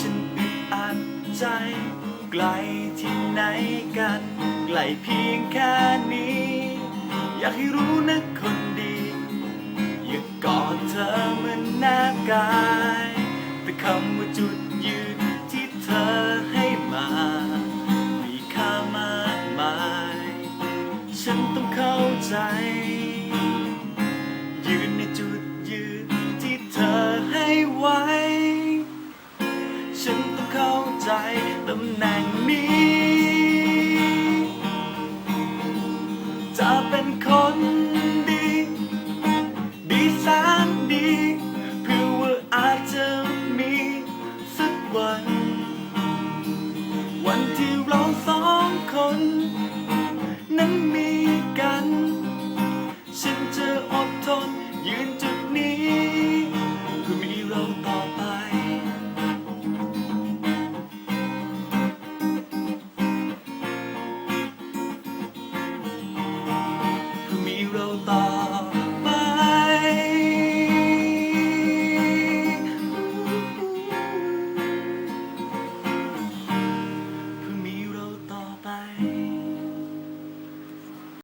ฉันอึดอัดใจ ไกลที่ไหนกัน ไกลเพียงแค่นี้ อยากให้รู้นะคนดี อย่ากอดเธอเหมือนหน้ากาย แต่คำว่าจุดยืนที่เธอให้มา มีค่ามากมาย ฉันต้องเข้าใจ ใจตำแหน่งนี้ จะเป็นคนดี ดีแสนดีเพื่อว่าอาจจะมีสักวัน วันที่เราสองคน